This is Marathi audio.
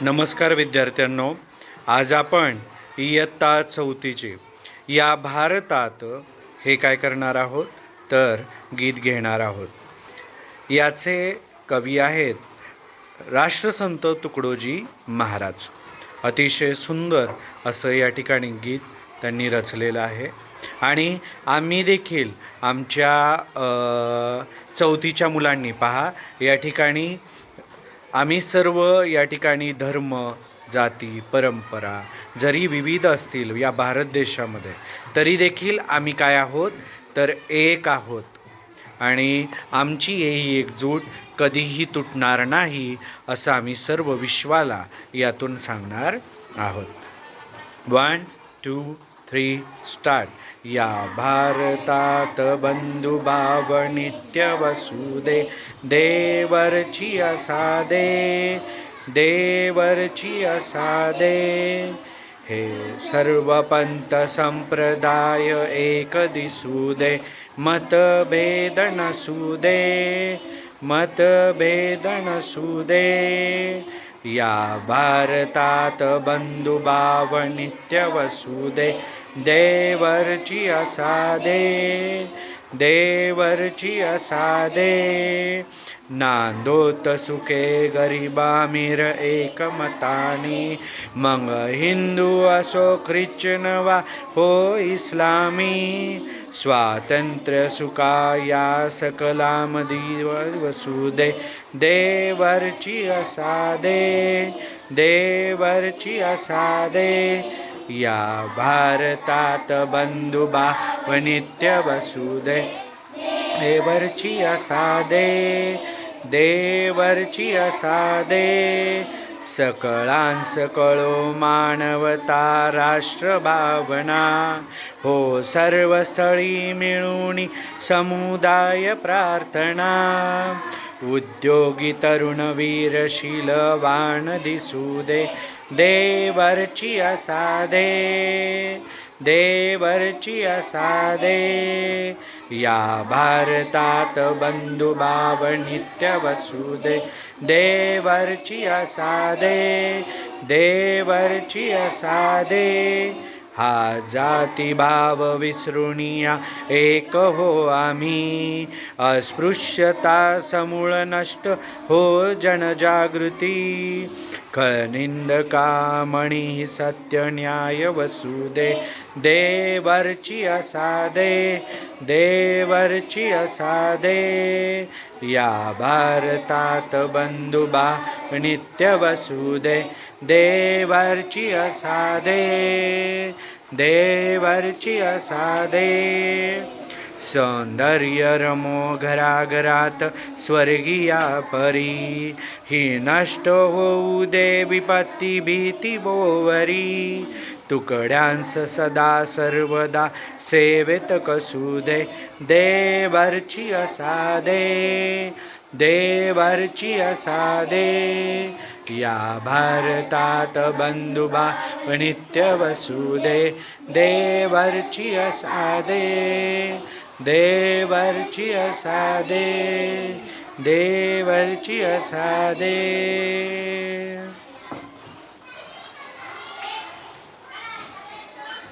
नमस्कार विद्यार्थ्यांनो आज आपण इयत्ता चौथीची या भारतात हे काय करणार आहोत? तर गीत घेणार आहोत. याचे कवी आहेत राष्ट्रसंत तुकडोजी महाराज. अतिशय सुंदर असं या ठिकाणी गीत त्यांनी रचलेलं आहे. आणि आम्ही देखील आमच्या चौथीच्या मुलांनी पहा या ठिकाणी आम्ही सर्व या ठिकाणी धर्म जाती परंपरा जरी विविध असतील या भारत देशामध्ये तरी देखील आम्ही काय आहोत? तर एक आहोत. आणि आमची ही एकजूट कधीही तुटणार नाही असं आम्ही सर्व विश्वाला यातून सांगणार आहोत. One two three start. या भारतात बंधुभाव नित्य वसुदे देवरची असादे देवरची असादे. हे सर्व पंत संप्रदाय एक दिसू दे मतभेद नसुदे मतभेद नसुदे. या भारतात बंधुभाव नित्य वसुदे देवरची असादे देवरची असादे। नांदोत सुखे गरिबामीर एकमतानी। मग हिंदू असो ख्रिश्चन वा हो इस्लामी। स्वातंत्र्य सुका या सकलामदी वसुदे। देवरची असादे देवरची असादे। या भारतात बंधुभाव नित्य वसुदे। देवरची असादे। देवरची असादे. सकळांस कळो मानवता राष्ट्रभावना. हो सर्वस्थळी मिळून समुदाय प्रार्थना. उद्योगी तरुण वीरशीलवान दिसू दे. देवरची असादे. देवरची असादे. या भारतात बंधुभाव नित्य वसुदे. देवरची असादे देवरची असादे. हा जातीभाव विसृणिया एक हो आम्ही. अस्पृश्यता समूळ नष्ट हो जनजागृती. खनिंदका कामणी सत्य न्याय वसुदे देवरची असादे देवरची असादे. या भारतात बंधुबा नित्य वसुदे देवरची असादे देवरची असादे सौंदर्य रमो घराघरात स्वर्गीया परी. ही नष्ट होऊ दे विपत्ती भीती बोवरी. तुकड्यांस सदा सर्वदा सेवेत कसू दे देवरची असादे देवरची असादे. या भारतात बंधुबा नित्य वसुदे. देवरची असादे. देवरची असादे. देवरची असादे.